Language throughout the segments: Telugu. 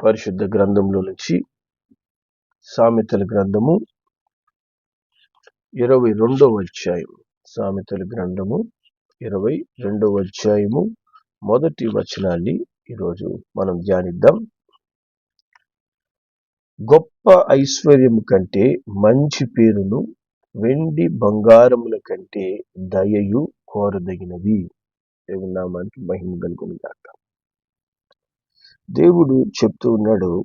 పరిశుద్ధ గ్రంథంలో నుంచి సామెతల గ్రంథము ఇరవై రెండవ అధ్యాయం సామెతల గ్రంథము ఇరవై రెండవ అధ్యాయము మొదటి వచనాన్ని ఈరోజు మనం ధ్యానిద్దాం. గొప్ప ఐశ్వర్యము కంటే మంచి పేరును వెండి బంగారముల కంటే దయయు కోరదగినవి దేవునామానికి మహిమ కలుగును దేవుడు చెప్తూ ఉన్నాడు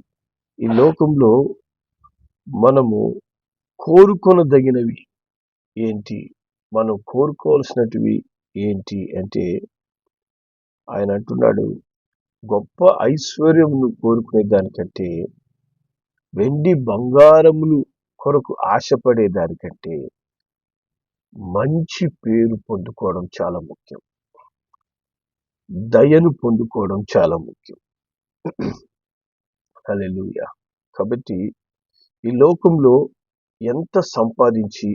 ఈ లోకంలో మనము కోరుకొనదగినవి ఏంటి? మనం కోరుకోవాల్సినటివి ఏంటి అంటే ఆయన అంటున్నాడు గొప్ప ఐశ్వర్యమును కోరుకునే దానికంటే వెండి బంగారములు కొరకు ఆశపడే దానికంటే మంచి పేరు పొందుకోవడం చాలా ముఖ్యం. దయను పొందుకోవడం చాలా ముఖ్యం. హల్లెలూయా. కాబట్టి ఈ లోకంలో ఎంత సంపాదించి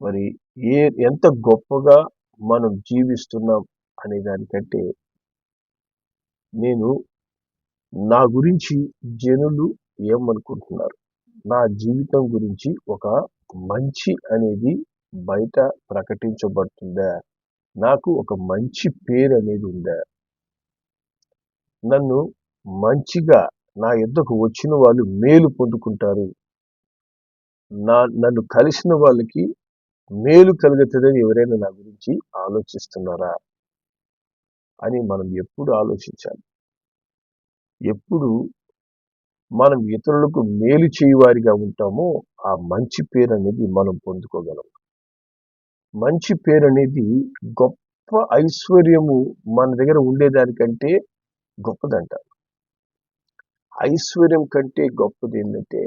మరి ఏ ఎంత గొప్పగా మనం జీవిస్తున్నాం అనే దానికంటే నేను నా గురించి జనులు ఏమనుకుంటున్నారు? నా జీవితం గురించి ఒక మంచి అనేది బయట ప్రకటించబడుతుందా? నాకు ఒక మంచి పేరు అనేది ఉందా? నన్ను మంచిగా నా యుద్ధకు వచ్చిన వాళ్ళు మేలు పొందుకుంటారు. నా నన్ను కలిసిన వాళ్ళకి మేలు కలుగుతుందని ఎవరైనా నా గురించి ఆలోచిస్తున్నారా అని మనం ఎప్పుడు ఆలోచించాలి. ఎప్పుడు మనం ఇతరులకు మేలు చేయవారిగా ఉంటామో ఆ మంచి పేరు అనేది మనం పొందుకోగలం. మంచి పేరు అనేది గొప్ప ఐశ్వర్యము మన దగ్గర ఉండేదానికంటే గొప్పదంట ఐశ్వర్యం కంటే గొప్పది ఏంటంటే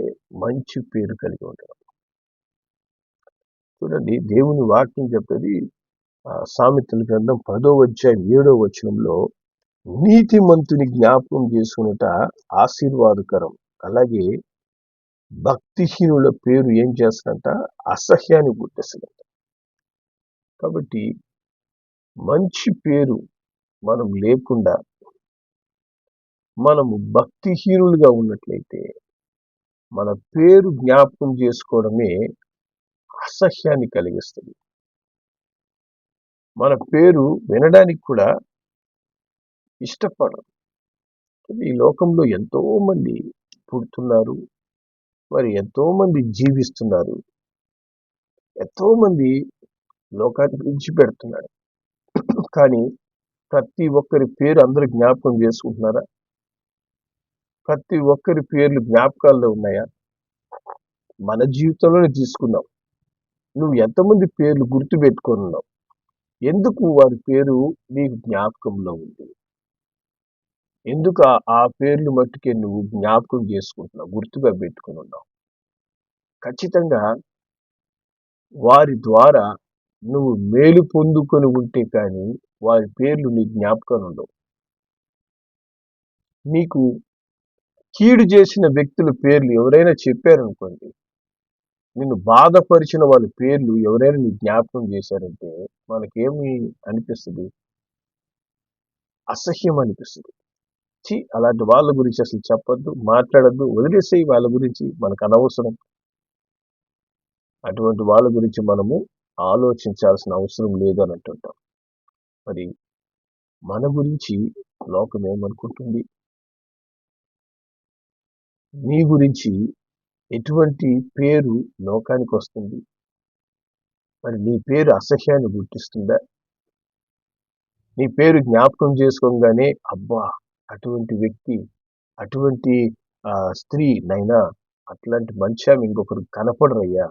మంచి పేరు కలిగి ఉండడం. చూడండి దేవుని వాక్యం చెప్పేది సామెతల గ్రంథం పదో అధ్యాయం ఏడో వచనంలో నీతిమంతుని జ్ఞాపకం చేసుకున్నట ఆశీర్వాదకరం. అలాగే భక్తిహీనుల పేరు ఏం చేస్తుందంట? అసహ్యాన్ని పుట్టేస్తుందంట. కాబట్టి మంచి పేరు మనం లేకుండా మనము భక్తిహీనులుగా ఉన్నట్లయితే మన పేరు జ్ఞాపకం చేసుకోవడమే అసహ్యాన్ని కలిగిస్తుంది. మన పేరు వినడానికి కూడా ఇష్టపడరు. ఈ లోకంలో ఎంతో మంది పుడుతున్నారు మరి ఎంతోమంది జీవిస్తున్నారు ఎంతోమంది లోకాన్ని విడిచిపెడుతున్నారు. కానీ ప్రతి ఒక్కరి పేరు అందరూ జ్ఞాపకం చేసుకుంటున్నారా? ప్రతి ఒక్కరి పేర్లు జ్ఞాపకాల్లో ఉన్నాయా? మన జీవితంలోనే తీసుకున్నాం. నువ్వు ఎంతమంది పేర్లు గుర్తు పెట్టుకొని ఉన్నావు ఎందుకు వారి పేరు నీకు జ్ఞాపకంలో ఉంది? ఎందుకు ఆ- ఆ పేర్లు మట్టుకే నువ్వు జ్ఞాపకం చేసుకుంటున్నావు గుర్తుగా పెట్టుకుని ఉన్నావు? ఖచ్చితంగా వారి ద్వారా నువ్వు మేలు పొందుకొని ఉంటే కానీ వారి పేర్లు నీ జ్ఞాపకం ఉండవు. నీకు కీడు చేసిన వ్యక్తుల పేర్లు ఎవరైనా చెప్పారనుకోండి నిన్ను బాధపరిచిన వాళ్ళ పేర్లు ఎవరైనా నీ జ్ఞాపకం చేశారంటే మనకేమి అనిపిస్తుంది? అసహ్యం అనిపిస్తుంది. చి అలాంటి వాళ్ళ గురించి అసలు చెప్పొద్దు మాట్లాడద్దు వదిలేసేయి వాళ్ళ గురించి మనకు అనవసరం. అటువంటి వాళ్ళ గురించి మనము ఆలోచించాల్సిన అవసరం లేదు అని అంటుంటాం. మరి మన గురించి లోకం ఏమనుకుంటుంది? నీ గురించి ఎటువంటి పేరు లోకానికి వస్తుంది? మరి నీ పేరు అసహ్యాన్ని గుర్తిస్తుందా? నీ పేరు జ్ఞాపకం చేసుకోగానే అబ్బా అటువంటి వ్యక్తి అటువంటి ఆ, స్త్రీ నైనా అట్లాంటి మంచి ఆమె ఇంకొకరు కనపడరయ్యా.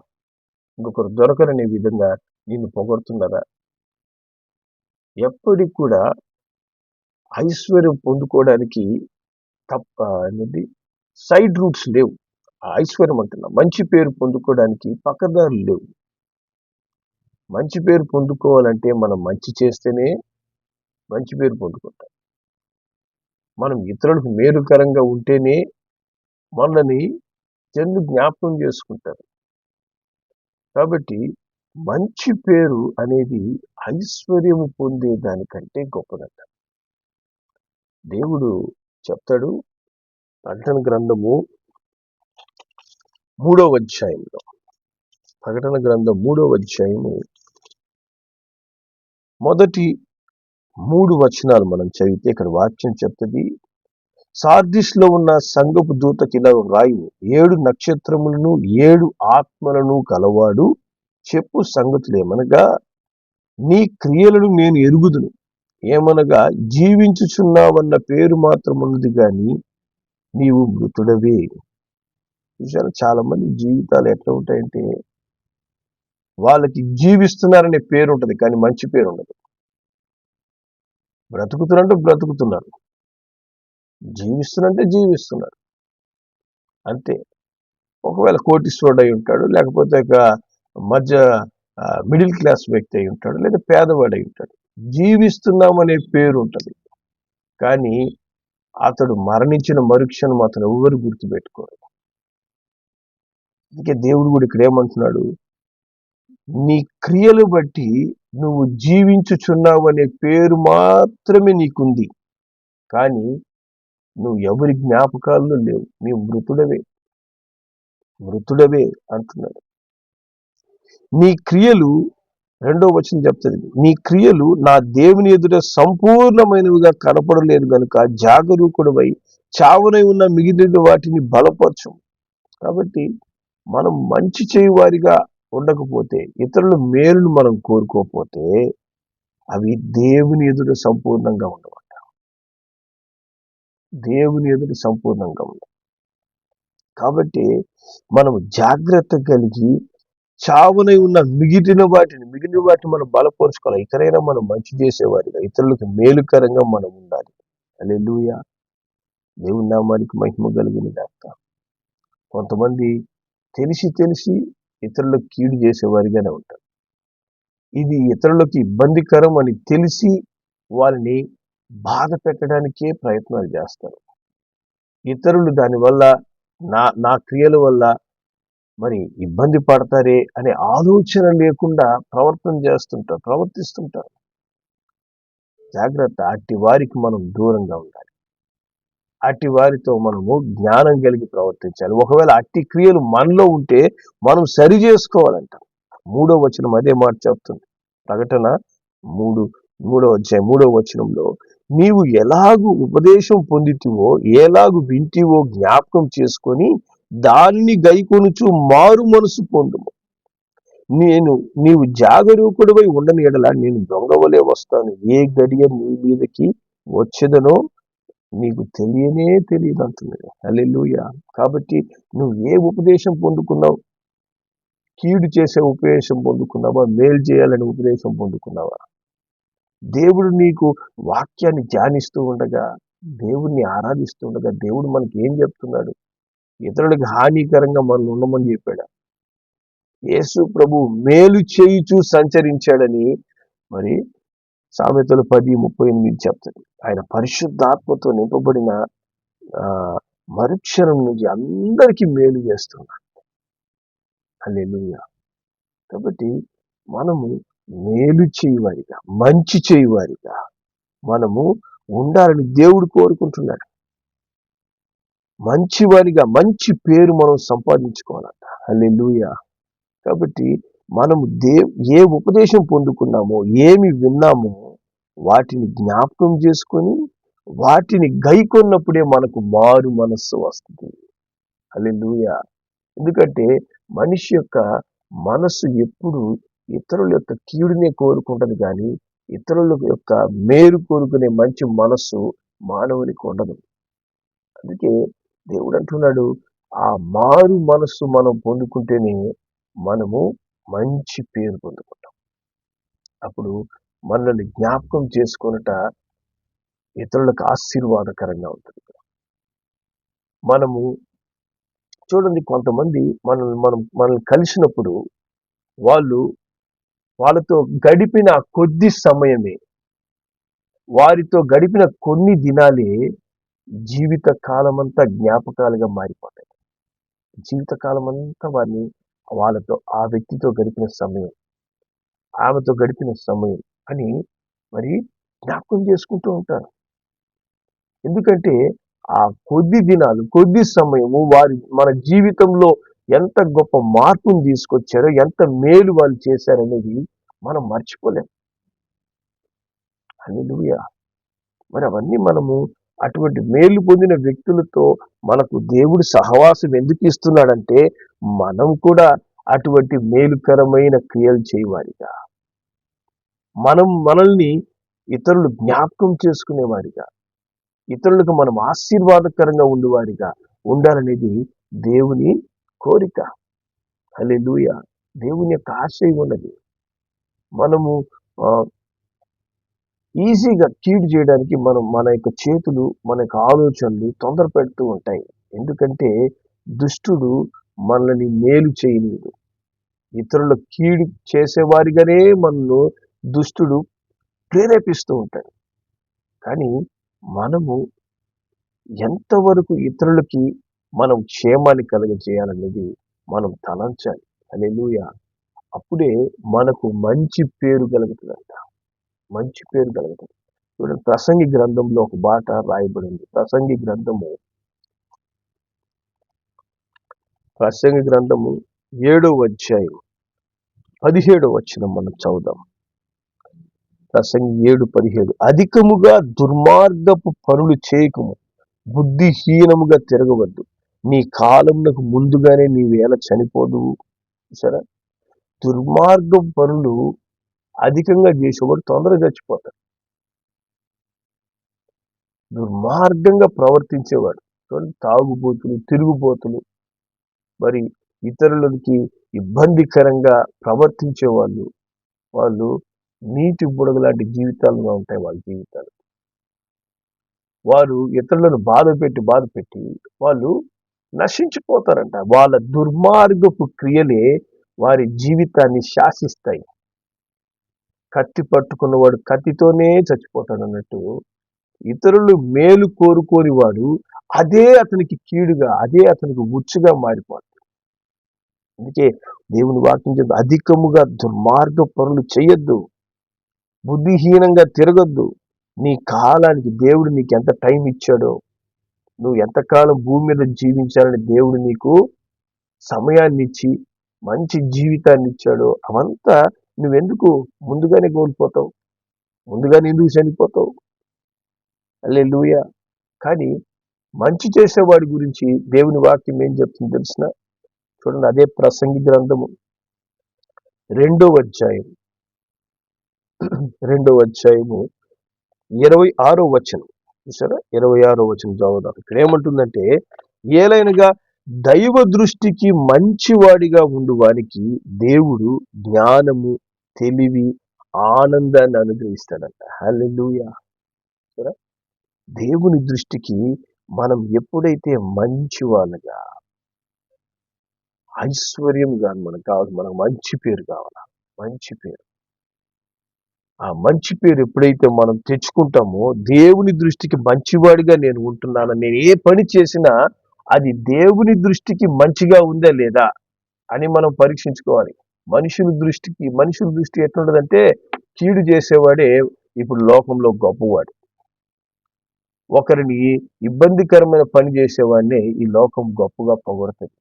ఇంకొకరు దొరకరనే విధంగా నిన్ను పొగడుతున్నారా? ఎప్పటికి కూడా ఐశ్వర్యం పొందుకోవడానికి తప్ప అనేది సైడ్ రూట్స్ లేవు. ఆ ఐశ్వర్యం అంటున్నా. మంచి పేరు పొందుకోవడానికి పక్కదారులు లేవు. మంచి పేరు పొందుకోవాలంటే మనం మంచి చేస్తేనే మంచి పేరు పొందుకుంటాం. మనం ఇతరులకు మేలుకరంగా ఉంటేనే మనల్ని జనులు జ్ఞాపకం చేసుకుంటారు. కాబట్టి మంచి పేరు అనేది ఐశ్వర్యము పొందే దానికంటే గొప్పదంట. దేవుడు చెప్తాడు ప్రకటన గ్రంథము మూడవ అధ్యాయంలో. ప్రకటన గ్రంథం మూడవ అధ్యాయము. మొదటి మూడు వచనాలు మనం చదివితే ఇక్కడ వాక్యం చెప్తుంది. సార్దిస్లో ఉన్న సంగపు దూతకి ఇలా రాయు ఏడు నక్షత్రములను ఏడు ఆత్మలను కలవాడు చెప్పు సంగతులు ఏమనగా నీ క్రియలను నేను ఎరుగుదును. ఏమనగా జీవించుచున్నావన్న పేరు మాత్రం ఉన్నది కానీ నీవు మృతుడవే. చూసారా చాలా మంది జీవితాలు ఎట్లా ఉంటాయంటే వాళ్ళకి జీవిస్తున్నారనే పేరు ఉంటుంది కానీ మంచి పేరు ఉండదు బ్రతుకుతున్నంటే బ్రతుకుతున్నారు. జీవిస్తున్నంటే జీవిస్తున్నారు. అంతే. ఒకవేళ కోటీశ్వరుడు అయి ఉంటాడు లేకపోతే ఒక మధ్య మిడిల్ క్లాస్ వ్యక్తి అయి ఉంటాడు లేదా పేదవాడు అయి ఉంటాడు. జీవిస్తున్నామనే పేరు ఉంటుంది కానీ అతడు మరణించిన మరుక్షణం అతను ఎవరు గుర్తుపెట్టుకోరు అందుకే దేవుడు కూడా ఇక్కడ ఏమంటున్నాడు? నీ క్రియలు బట్టి నువ్వు జీవించుచున్నావు అనే పేరు మాత్రమే నీకుంది. కానీ నువ్వు ఎవరి జ్ఞాపకాల్లో లేవు. నీ మృతుడవే. మృతుడవే అంటున్నాడు. నీ క్రియలు రెండో వచనం చెప్తుంది. నీ క్రియలు నా దేవుని ఎదుట సంపూర్ణమైనవిగా కనపడలేదు గనుక జాగరూకుడవై చావునై ఉన్న మిగిలిన వాటిని బలపరచం కాబట్టి మనం మంచి చేయువారిగా ఉండకపోతే ఇతరుల మేలును మనం కోరుకోకపోతే అవి దేవుని ఎదుట సంపూర్ణంగా ఉండవంట. దేవుని ఎదుట సంపూర్ణంగా ఉండవు కాబట్టి మనం జాగ్రత్త కలిగి చావునై ఉన్న మిగిలిన వాటిని మిగిలిన వాటిని మనం బలపరుచుకోవాలి. ఇతరైనా మనం మంచి చేసేవారిగా ఇతరులకు మేలుకరంగా మనం ఉండాలి. అలెలుయ దేవుని నామానికి మహిమ కలిగిన దాకా కొంతమంది తెలిసి తెలిసి ఇతరులకు కీడు చేసేవారిగానే ఉంటారు. ఇది ఇతరులకు ఇబ్బందికరం అని తెలిసి వారిని బాధ పెట్టడానికే ప్రయత్నాలు చేస్తారు. ఇతరులు దానివల్ల నా నా క్రియల వల్ల మరి ఇబ్బంది పడతారే అనే ఆలోచన లేకుండా ప్రవర్తన చేస్తుంటారు ప్రవర్తిస్తుంటారు. జాగ్రత్త అట్టి వారికి మనం దూరంగా ఉండాలి. అట్టి వారితో మనము జ్ఞానం కలిగి ప్రవర్తించాలి. ఒకవేళ అట్టి క్రియలు మనలో ఉంటే మనం సరి చేసుకోవాలంట మూడో వచనం అదే మాట చెప్తుంది. ప్రకటన మూడు మూడో అధ్యాయం మూడో వచనంలో నీవు ఎలాగు ఉపదేశం పొందితివో ఎలాగు వింటివో జ్ఞాపకం చేసుకొని దానిని గైకొనుచు మారు మనసు పొందుము. నేను నీవు జాగరూకుడివై ఉండని ఎడల నేను దొంగవలే వస్తాను. ఏ గడియ నీ మీదకి వచ్చేదనో నీకు తెలియనే తెలియదు అంటున్నాడు. అల్లెలుయ కాబట్టి నువ్వు ఏ ఉపదేశం పొందుకున్నావు? కీడు చేసే ఉపదేశం పొందుకున్నావా? మేలు చేయాలని ఉపదేశం పొందుకున్నావా? దేవుడు నీకు వాక్యాన్ని ధ్యానిస్తూ ఉండగా దేవుడిని ఆరాధిస్తూ ఉండగా దేవుడు మనకి ఏం చెప్తున్నాడు? ఇతరులకు హానికరంగా మనం ఉండమని చెప్పాడు. యేసు ప్రభు మేలు చేయుచు సంచరించాడని మరి సామెతలు పది ముప్పై ఎనిమిది చెప్తుంది ఆయన పరిశుద్ధాత్మతో నింపబడిన మరుక్షరం నుంచి అందరికీ మేలు చేస్తున్నాడు. అల్లెలుయ కాబట్టి మనము మేలు చేయవారిగా మంచి చేయవారిగా మనము ఉండాలని దేవుడు కోరుకుంటున్నాడు. మంచివారిగా మంచి పేరు మనం సంపాదించుకోవాలంట. అల్లెలుయ కాబట్టి మనము దే ఏ ఉపదేశం పొందుకున్నామో ఏమి విన్నామో వాటిని జ్ఞాపకం చేసుకొని వాటిని గైకొన్నప్పుడే మనకు మారు మనస్సు వస్తుంది. అల్లెలుయ ఎందుకంటే మనిషి యొక్క మనస్సు ఎప్పుడు ఇతరుల యొక్క కీడునే కోరుకుంటుంది కానీ ఇతరుల యొక్క మేరు కోరుకునే మంచి మనస్సు మానవునికి ఉండదు. అందుకే దేవుడు అంటున్నాడు ఆ మారు మనస్సు మనం పొందుకుంటేనే మనము మంచి పేరు పొందుకుంటాం. అప్పుడు మనల్ని జ్ఞాపకం చేసుకున్నట ఇతరులకు ఆశీర్వాదకరంగా ఉంటుంది మనము చూడండి కొంతమంది మనల్ని మనం మనల్ని కలిసినప్పుడు వాళ్ళు వాళ్ళతో గడిపిన కొద్ది సమయమే వారితో గడిపిన కొన్ని దినాలే జీవిత కాలమంతా జ్ఞాపకాలుగా మారిపోతాయి. జీవిత కాలమంతా అంతా వారిని వాళ్ళతో ఆ వ్యక్తితో గడిపిన సమయం ఆమెతో గడిపిన సమయం అని మరి జ్ఞాపకం చేసుకుంటూ ఉంటారు. ఎందుకంటే ఆ కొద్ది దినాలు కొద్ది సమయము వారి మన జీవితంలో ఎంత గొప్ప మార్పును తీసుకొచ్చారో ఎంత మేలు వాళ్ళు చేశారనేది మనం మర్చిపోలేం. హల్లెలూయా! మరి అవన్నీ మనము అటువంటి మేలు పొందిన వ్యక్తులతో మనకు దేవుడు సహవాసం ఎందుకు ఇస్తున్నాడంటే మనం కూడా అటువంటి మేలుకరమైన క్రియలు చేయవారిగా. మనం మనల్ని ఇతరులు జ్ఞాపకం చేసుకునేవారిగా. ఇతరులకు మనం ఆశీర్వాదకరంగా ఉండేవారిగా. ఉండాలనేది దేవుని కోరిక. హల్లెలూయ. దేవుని యొక్క ఆశయం ఉన్నది. మనము ఈజీగా కీడు చేయడానికి మనం మన యొక్క చేతులు మన యొక్క ఆలోచనలు తొందర పెడుతూ ఉంటాయి. ఎందుకంటే దుష్టుడు మనల్ని మేలు చేయలేదు ఇతరుల కీడు చేసేవారిగానే మనను దుష్టుడు ప్రేరేపిస్తూ ఉంటాడు. కానీ మనము ఎంతవరకు ఇతరులకి మనం క్షేమాన్ని కలగజేయాలనేది మనం తలంచాలి. అలెలుయ అప్పుడే మనకు మంచి పేరు కలుగుతుందంట. మంచి పేరు కలుగుతుంది చూడండి ప్రసంగి గ్రంథంలో ఒక బాట రాయబడింది. ప్రసంగి గ్రంథము ప్రసంగి గ్రంథము ఏడో అధ్యాయం పదిహేడో వచ్చిన మనం చదువుదాం. ప్రసంగి ఏడు పదిహేడు అధికముగా దుర్మార్గపు పనులు చేయకము బుద్ధిహీనముగా తిరగవద్దు. నీ కాలమునకు ముందుగానే నీవేళ చనిపోదు. సరే దుర్మార్గపు పనులు అధికంగా చేసేవాడు తొందరగా చచ్చిపోతాడు దుర్మార్గంగా ప్రవర్తించేవాడు. చూడండి తాగుబోతులు తిరుగుబోతులు మరి ఇతరులకి ఇబ్బందికరంగా ప్రవర్తించే వాళ్ళు వాళ్ళు నీటి బుడగ లాంటి జీవితాలుగా ఉంటాయి వాళ్ళ జీవితాలు. వారు ఇతరులను బాధ పెట్టి బాధ పెట్టి వాళ్ళు నశించిపోతారంట. వాళ్ళ దుర్మార్గపు క్రియలే వారి జీవితాన్ని శాసిస్తాయి. కత్తి పట్టుకున్నవాడు కత్తితోనే చచ్చిపోతాడు అన్నట్టు ఇతరులు మేలు కోరుకోని వాడు అదే అతనికి కీడుగా అదే అతనికి ఉచ్చుగా మారిపోతుంది అందుకే దేవుని వాక్యం అధికముగా దుర్మార్గ పనులు చేయొద్దు బుద్ధిహీనంగా తిరగొద్దు. నీ కాలానికి దేవుడు నీకు ఎంత టైం ఇచ్చాడో నువ్వు ఎంతకాలం భూమి మీద జీవించాలని దేవుడు నీకు సమయాన్ని ఇచ్చి మంచి జీవితాన్ని ఇచ్చాడో అవంతా నువ్వెందుకు ముందుగానే కోల్పోతావు ముందుగానే ఎందుకు చనిపోతావు? అల్లే కానీ మంచి చేసేవాడి గురించి దేవుని వాక్యం ఏం చెప్తుంది తెలిసిన? చూడండి అదే ప్రసంగి గ్రంథము. రెండవ అధ్యాయం. రెండవ అధ్యాయము ఇరవై ఆరో వచనం. చూసారా? ఇరవై ఆరో వచనం చదువుదాం. ఇక్కడ ఏమంటుందంటే ఏలైనగా దైవ దృష్టికి మంచివాడిగా ఉండు వారికి దేవుడు జ్ఞానము తెలివి ఆనందాన్ని అనుగ్రహిస్తాడంట. హల్లెలూయా. చూడ దేవుని దృష్టికి మనం ఎప్పుడైతే మంచి వాళ్ళుగా ఐశ్వర్యం కాదు మనకు కావాలి మనకు మంచి పేరు కావాలా? మంచి పేరు. ఆ మంచి పేరు ఎప్పుడైతే మనం తెచ్చుకుంటామో దేవుని దృష్టికి మంచివాడిగా నేను ఉంటున్నాను నేను ఏ పని చేసినా అది దేవుని దృష్టికి మంచిగా ఉందా లేదా అని మనం పరీక్షించుకోవాలి. మనుషుల దృష్టికి మనుషుల దృష్టి ఎట్లుండదంటే కీడు చేసేవాడే ఇప్పుడు లోకంలో గొప్పవాడు. ఒకరిని ఇబ్బందికరమైన పని చేసేవాడిని ఈ లోకం గొప్పగా పొగడుతుంది.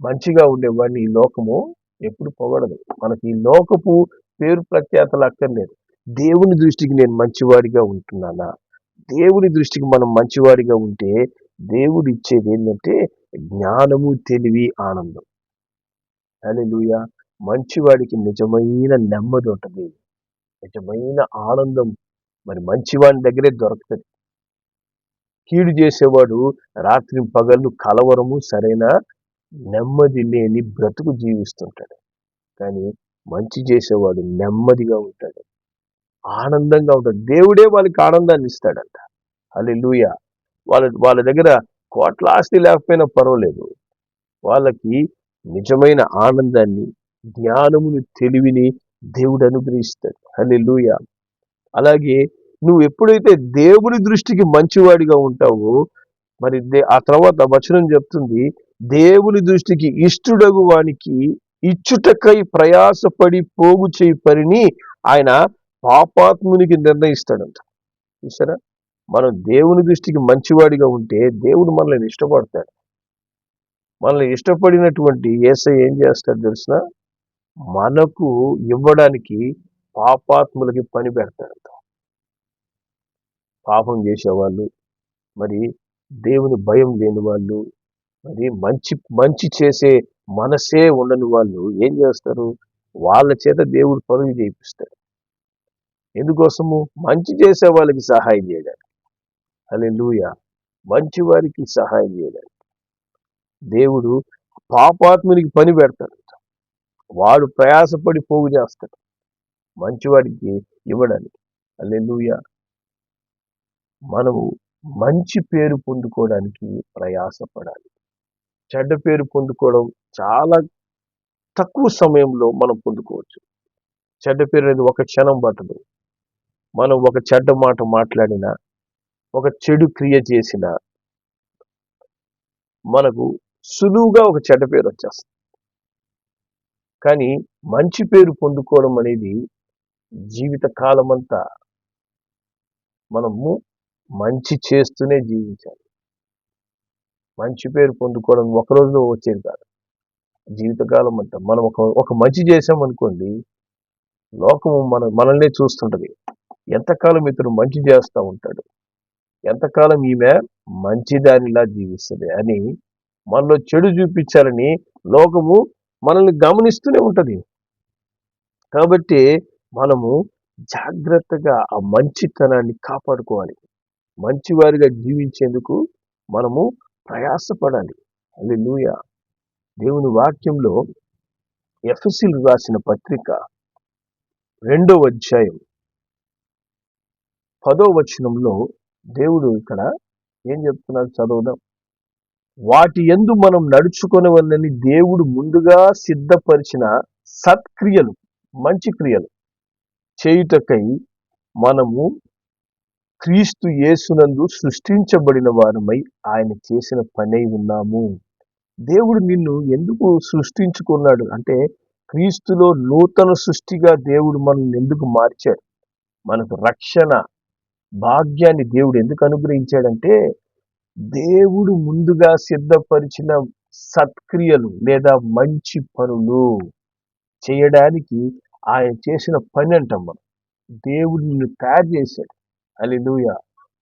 మంచిగా ఉండేవాడిని ఈ లోకము ఎప్పుడు పొగడదు. మనకి ఈ లోకపు పేరు ప్రఖ్యాతలు అక్కర్లేదు. దేవుని దృష్టికి నేను మంచివాడిగా ఉంటున్నానా? దేవుని దృష్టికి మనం మంచివాడిగా ఉంటే దేవుడు ఇచ్చేది ఏంటంటే జ్ఞానము తెలివి ఆనందం. హలెలుయ మంచివాడికి నిజమైన నెమ్మది ఉంటుంది. నిజమైన ఆనందం మరి మంచివాడి దగ్గరే దొరుకుతుంది. కీడు చేసేవాడు రాత్రి పగళ్ళు కలవరము సరైన నెమ్మది లేని బ్రతుకు జీవిస్తుంటాడు. కానీ మంచి చేసేవాడు నెమ్మదిగా ఉంటాడు. ఆనందంగా ఉంటాడు. దేవుడే వాళ్ళకి ఆనందాన్ని ఇస్తాడంట. హల్లెలూయా. వాళ్ళ వాళ్ళ దగ్గర కోట్ల ఆస్తి లేకపోయినా పర్వాలేదు. వాళ్ళకి నిజమైన ఆనందాన్ని జ్ఞానముని తెలివిని దేవుడు అనుగ్రహిస్తాడు. హలెలుయ అలాగే నువ్వు ఎప్పుడైతే దేవుని దృష్టికి మంచివాడిగా ఉంటావో మరి దే- ఆ తర్వాత వచనం చెప్తుంది దేవుని దృష్టికి ఇష్టడగు వానికి ఇచ్చుటకై ప్రయాసపడి పోగు చేయి పనిని ఆయన పాపాత్మునికి నిర్ణయిస్తాడంట. చూసారా? మనం దేవుని దృష్టికి మంచివాడిగా ఉంటే దేవుడు మనల్ని ఇష్టపడతాడు. మనల్ని ఇష్టపడినటువంటి ఏసై ఏం చేస్తాడు తెలిసిన మనకు ఇవ్వడానికి పాపాత్ములకి పని పెడతాడు పాపం చేసేవాళ్ళు మరి దేవుని భయం లేని వాళ్ళు మరి మంచి మంచి చేసే మనసే ఉండని వాళ్ళు ఏం చేస్తారు? వాళ్ళ చేత దేవుడు పనులు చేయిస్తాడు ఎందుకోసము? మంచి చేసే వాళ్ళకి సహాయం చేయడానికి. అలే లూయ మంచి వారికి సహాయం చేయడానికి. దేవుడు పాపాత్మునికి పని పెడతాడు. వాడు ప్రయాసపడి పోగు చేస్తాడు. మంచివాడికి ఇవ్వడానికి. అలే మనము మంచి పేరు పొందుకోవడానికి ప్రయాసపడాలి. చెడ్డ పేరు పొందుకోవడం చాలా తక్కువ సమయంలో మనం పొందుకోవచ్చు. చెడ్డ పేరు అనేది ఒక క్షణం పట్టదు. మనం ఒక చెడ్డ మాట మాట్లాడినా ఒక చెడు క్రియ చేసిన మనకు సులువుగా ఒక చెడ్డ పేరు వచ్చేస్తుంది. కానీ మంచి పేరు పొందుకోవడం అనేది జీవిత కాలమంతా అంతా మనము మంచి చేస్తూనే జీవించాలి. మంచి పేరు పొందుకోవడం ఒక రోజులో వచ్చేది కాదు. జీవితకాలం అంతా మనం ఒక ఒక మంచి చేసామనుకోండి లోకము మన మనల్నే చూస్తుంటది. ఎంతకాలం ఇతను మంచి చేస్తూ ఉంటాడు? ఎంతకాలం ఈమె మంచి దానిలా జీవిస్తుంది అని మనలో చెడు చూపించాలని లోకము మనల్ని గమనిస్తూనే ఉంటుంది. కాబట్టి మనము జాగ్రత్తగా ఆ మంచితనాన్ని కాపాడుకోవాలి. మంచివారిగా జీవించేందుకు మనము ప్రయాసపడాలి. అది లూయ దేవుని వాక్యంలో ఎఫ్ఎస్సీలు రాసిన పత్రిక రెండవ అధ్యాయం పదో వచనంలో దేవుడు ఇక్కడ ఏం చెప్తున్నాడు చదవదాం. వాటి ఎందు మనం నడుచుకొనవలని దేవుడు ముందుగా సిద్ధపరిచిన సత్క్రియలు మంచి క్రియలు. చేయుటకై మనము క్రీస్తు యేసునందు సృష్టించబడిన వారమై ఆయన చేసిన పని ఉన్నాము. దేవుడు నిన్ను ఎందుకు సృష్టించుకున్నాడు? అంటే క్రీస్తులో నూతన సృష్టిగా దేవుడు మనల్ని ఎందుకు మార్చాడు? మనకు రక్షణ భాగ్యాన్ని దేవుడు ఎందుకు అనుగ్రహించాడంటే దేవుడు ముందుగా సిద్ధపరిచిన సత్క్రియలు లేదా మంచి పనులు చేయడానికి ఆయన చేసిన పని అంటాం మనం. దేవుడు నిన్ను తయారు చేశాడు. అలిలుయ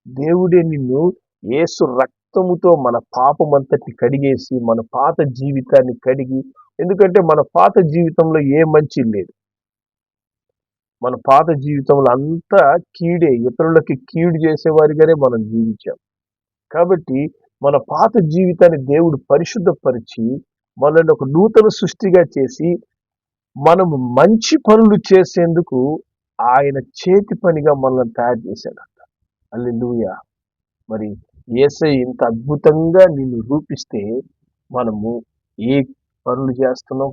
దేవుడే నిన్ను ఏసు రక్తముతో మన పాపమంతటిని కడిగేసి మన పాత జీవితాన్ని కడిగి ఎందుకంటే మన పాత జీవితంలో ఏ మంచి లేదు. మన పాత జీవితంలో అంతా కీడే ఇతరులకి కీడు చేసేవారిగానే మనం జీవించాం. కాబట్టి మన పాత జీవితాన్ని దేవుడు పరిశుద్ధపరిచి మనల్ని ఒక నూతన సృష్టిగా చేసి మనము మంచి పనులు చేసేందుకు ఆయన చేతి పనిగా మనల్ని తయారు చేశాడంట. అల్లెలుయ మరి ఏసై ఇంత అద్భుతంగా నిన్ను రూపిస్తే మనము ఏ పనులు చేస్తున్నాం?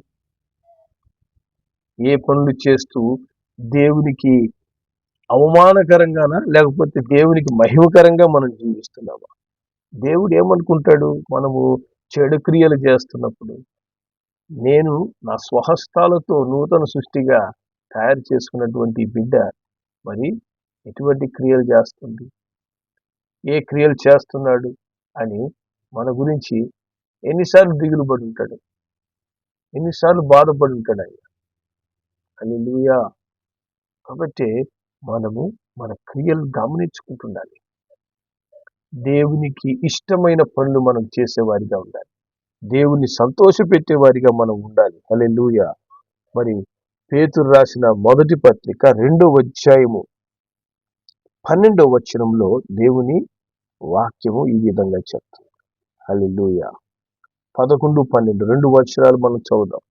ఏ పనులు చేస్తూ దేవునికి అవమానకరంగానా లేకపోతే దేవునికి మహిమకరంగా మనం జీవిస్తున్నామా? దేవుడు ఏమనుకుంటాడు మనము చెడు క్రియలు చేస్తున్నప్పుడు నేను నా స్వహస్తాలతో నూతన సృష్టిగా తయారు చేసుకున్నటువంటి బిడ్డ మరి ఎటువంటి క్రియలు చేస్తుంది? ఏ క్రియలు చేస్తున్నాడు అని మన గురించి ఎన్నిసార్లు దిగులు పడి ఉంటాడు ఎన్నిసార్లు బాధపడి ఉంటాడు ఆయన? అని కాబట్టి మనము మన క్రియలు గమనించుకుంటుండాలి. దేవునికి ఇష్టమైన పనులు మనం చేసేవారిగా ఉండాలి. దేవుని సంతోషపెట్టేవారిగా మనం ఉండాలి. అలే మరి పేతురు రాసిన మొదటి పత్రిక రెండో అధ్యాయము పన్నెండవ వచనంలో దేవుని వాక్యము ఈ విధంగా చెప్తుంది. అలెలుయ పదకొండు పన్నెండు రెండు వచనాలు మనం చదువుదాం.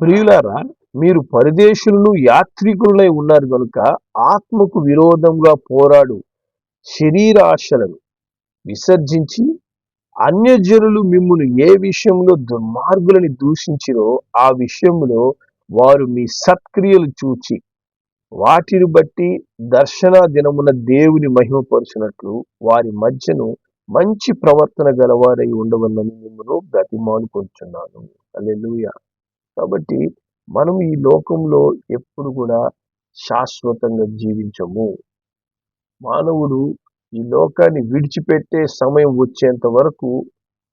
ప్రియులారా మీరు పరిదేశులను యాత్రికులై ఉన్నారు కనుక ఆత్మకు విరోధంగా పోరాడు. శరీరాశలను విసర్జించి అన్యజనులు మిమ్మల్ని ఏ విషయంలో దుర్మార్గులని దూషించిరో ఆ విషయంలో వారు మీ సత్క్రియలు చూచి వాటిని బట్టి దర్శన దినమున దేవుని మహిమపరుచినట్లు వారి మధ్యను మంచి ప్రవర్తన గలవారై ఉండవల్లని మిమ్మల్ని బ్రతిమానుకుంటున్నాను అల్లెలుయ కాబట్టి మనం ఈ లోకంలో ఎప్పుడు కూడా శాశ్వతంగా జీవించము. మానవుడు ఈ లోకాన్ని విడిచిపెట్టే సమయం వచ్చేంత వరకు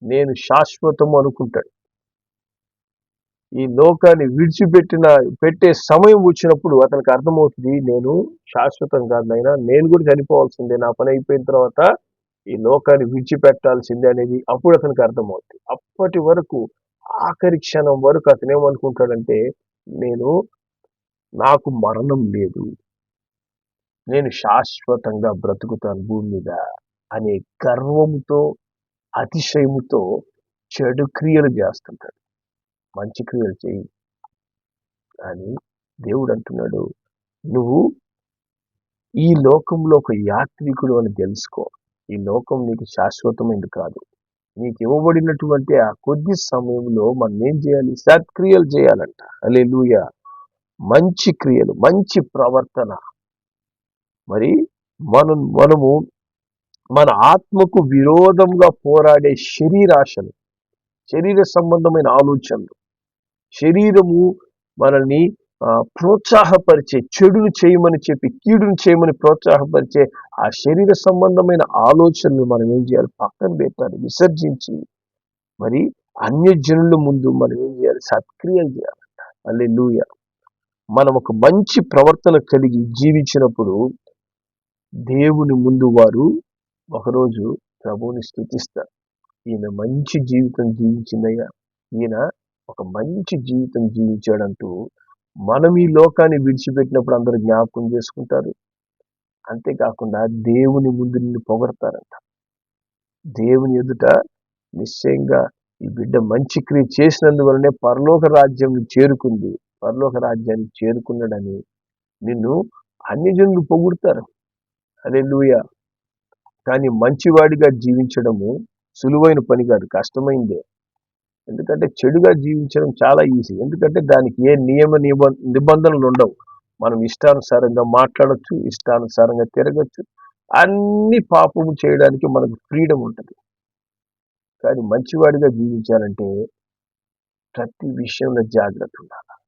నేను శాశ్వతం అనుకుంటాడు ఈ లోకాన్ని విడిచిపెట్టిన పెట్టే సమయం వచ్చినప్పుడు అతనికి అర్థమవుతుంది నేను శాశ్వతం కాదు అయినా నేను కూడా చనిపోవాల్సిందే నా పని అయిపోయిన తర్వాత ఈ లోకాన్ని విడిచిపెట్టాల్సిందే అనేది అప్పుడు అతనికి అర్థమవుతుంది. అప్పటి వరకు ఆఖరి క్షణం వరకు అతను ఏమనుకుంటాడంటే నేను నాకు మరణం లేదు. నేను శాశ్వతంగా బ్రతుకుతాను భూమి మీద అనే గర్వముతో అతిశయముతో చెడు క్రియలు చేస్తుంటాడు. మంచి క్రియలు చేయి అని దేవుడు అంటున్నాడు నువ్వు ఈ లోకంలో ఒక యాత్రికుడు అని తెలుసుకో. ఈ లోకం నీకు శాశ్వతమైనది కాదు. నీకు ఇవ్వబడినటువంటి ఆ కొద్ది సమయంలో మనం ఏం చేయాలి? సత్క్రియలు చేయాలంట. అలే మంచి క్రియలు మంచి ప్రవర్తన మరి మనం మనము మన ఆత్మకు విరోధంగా పోరాడే శరీరాశలు శరీర సంబంధమైన ఆలోచనలు శరీరము మనల్ని ప్రోత్సాహపరిచే చెడును చేయమని చెప్పి కీడును చేయమని ప్రోత్సాహపరిచే ఆ శరీర సంబంధమైన ఆలోచనలు మనం ఏం చేయాలి? పక్కన పెట్టాలి విసర్జించి. మరి అన్య జనుల ముందు మనం ఏం చేయాలి? సత్క్రియలు చేయాలి. అల్లెలుయ మనం ఒక మంచి ప్రవర్తన కలిగి జీవించినప్పుడు దేవుని ముందు వారు ఒకరోజు ప్రభువుని స్థుతిస్తారు ఈయన మంచి జీవితం జీవించిందయ్యా. ఈయన ఒక మంచి జీవితం జీవించాడంటూ మనం ఈ లోకాన్ని విడిచిపెట్టినప్పుడు అందరూ జ్ఞాపకం చేసుకుంటారు. అంతేకాకుండా దేవుని ముందు నిన్ను పొగడతారంట. దేవుని ఎదుట నిశ్చయంగా ఈ బిడ్డ మంచి క్రియ చేసినందువలనే పరలోక రాజ్యం చేరుకుంది. పరలోక రాజ్యాన్ని చేరుకున్నాడని నిన్ను అన్ని జనులు పొగుడతారు. అదే కానీ మంచివాడిగా జీవించడము సులువైన పని కాదు కష్టమైందే. ఎందుకంటే చెడుగా జీవించడం చాలా ఈజీ. ఎందుకంటే దానికి ఏ నియమ నిబంధనలు ఉండవు. మనం ఇష్టానుసారంగా మాట్లాడచ్చు ఇష్టానుసారంగా తిరగచ్చు. అన్ని పాపము చేయడానికి మనకు ఫ్రీడమ్ ఉంటుంది. కానీ మంచివాడిగా జీవించాలంటే ప్రతి విషయంలో జాగ్రత్త ఉండాలి.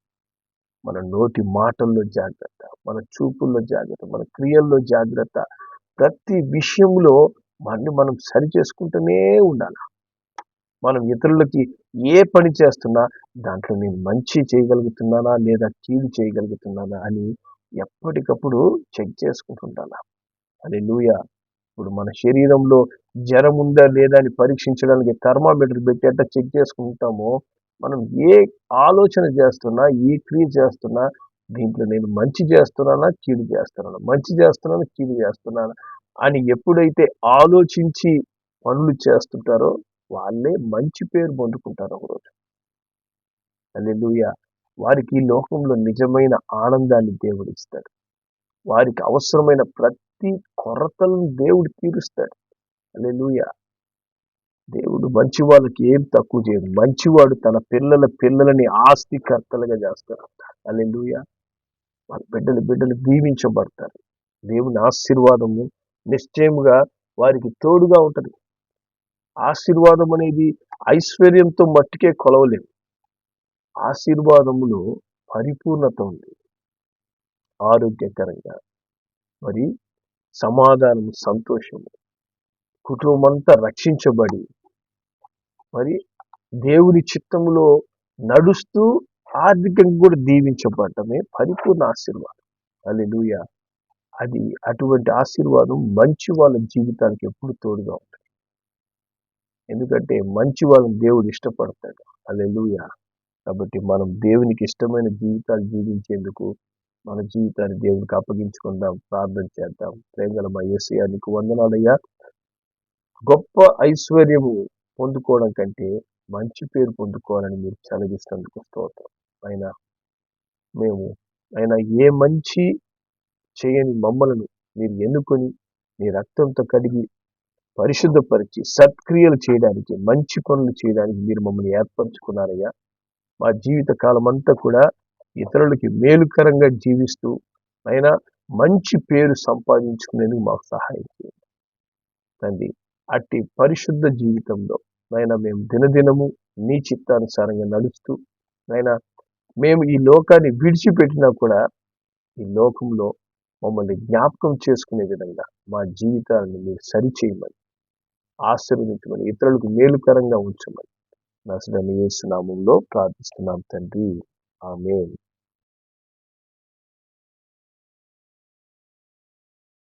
మన నోటి మాటల్లో జాగ్రత్త మన చూపుల్లో జాగ్రత్త మన క్రియల్లో జాగ్రత్త. ప్రతి విషయంలో మనని మనం సరి చేసుకుంటూనే ఉండాలి. మనం ఇతరులకి ఏ పని చేస్తున్నా దాంట్లో నేను మంచి చేయగలుగుతున్నానా లేదా కీడు చేయగలుగుతున్నానా అని ఎప్పటికప్పుడు చెక్ చేసుకుంటుండాలా అని లూయ ఇప్పుడు మన శరీరంలో జ్వరం ఉందా లేదా అని పరీక్షించడానికి థర్మామీటర్ పెట్టి ఎట్లా చెక్ చేసుకుంటామో. మనం ఏ ఆలోచన చేస్తున్నా ఏ క్రియ చేస్తున్నా దీంట్లో నేను మంచి చేస్తున్నానా కీడు చేస్తున్నాను? మంచి చేస్తున్నానా కీడు చేస్తున్నానా? అని ఎప్పుడైతే ఆలోచించి పనులు చేస్తుంటారో వాళ్ళే మంచి పేరు పొందుకుంటారు ఒకరోజు. అల్లెలుయ వారికి ఈ లోకంలో నిజమైన ఆనందాన్ని దేవుడు ఇస్తాడు. వారికి అవసరమైన ప్రతి కొరతలను దేవుడు తీరుస్తాడు. అల్లెలుయ దేవుడు మంచి వాళ్ళకి ఏం తక్కువ చేయదు మంచివాడు తన పిల్లల పిల్లలని ఆస్తికర్తలుగా చేస్తారు అల్లెలుయ వాళ్ళ బిడ్డలు బిడ్డలు దీవించబడతారు. దేవుని ఆశీర్వాదము నిశ్చయముగా వారికి తోడుగా ఉంటుంది. ఆశీర్వాదం అనేది ఐశ్వర్యంతో మట్టుకే కొలవలేము. ఆశీర్వాదములో పరిపూర్ణత ఉంది. ఆరోగ్యకరంగా. మరి సమాధానం సంతోషము. కుటుంబమంతా రక్షించబడి మరి దేవుని చిత్తంలో నడుస్తూ ఆర్థికంగా కూడా దీవించబడటమే పరిపూర్ణ ఆశీర్వాదం. అల్లెలుయ అది అటువంటి ఆశీర్వాదం మంచి వాళ్ళ జీవితానికి ఎప్పుడు తోడుగా ఉంటుంది. ఎందుకంటే మంచి వాళ్ళని దేవుడు ఇష్టపడతాడు. అల్లెలుయ కాబట్టి మనం దేవునికి ఇష్టమైన జీవితాలు జీవించేందుకు మన జీవితాన్ని దేవునికి అప్పగించుకుందాం ప్రార్థన చేద్దాం. ప్రేంగల మా ఏసయ్యా నీకు వందనాలయ్యా. గొప్ప ఐశ్వర్యము పొందుకోవడం కంటే మంచి పేరు పొందుకోవాలని మీరు చలగిస్తున్నందుకు స్తోత్రం. ఆయన మేము ఆయన ఏ మంచి చేయని మమ్మలను మీరు ఎన్నుకొని మీ రక్తంతో కడిగి పరిశుద్ధపరిచి సత్క్రియలు చేయడానికి మంచి పనులు చేయడానికి మీరు మమ్మల్ని ఏర్పరచుకున్నారయ్యా. మా జీవిత కాలం అంతా కూడా ఇతరులకి మేలుకరంగా జీవిస్తూ అయినా మంచి పేరు సంపాదించుకునేందుకు మాకు సహాయం చేయండి. తండ్రి అట్టి పరిశుద్ధ జీవితంలో నైనా మేము దినదినము నీ చిత్తానుసారంగా నడుస్తూ నైనా మేము ఈ లోకాన్ని విడిచిపెట్టినా కూడా ఈ లోకంలో మమ్మల్ని జ్ఞాపకం చేసుకునే విధంగా మా జీవితాలను మీరు సరిచేయమని ఆశీర్వదించమని ఇతరులకు మేలుకరంగా ఉంచమని నసడని యేసు నామంలో ప్రార్థిస్తున్నాం తండ్రి. ఆమె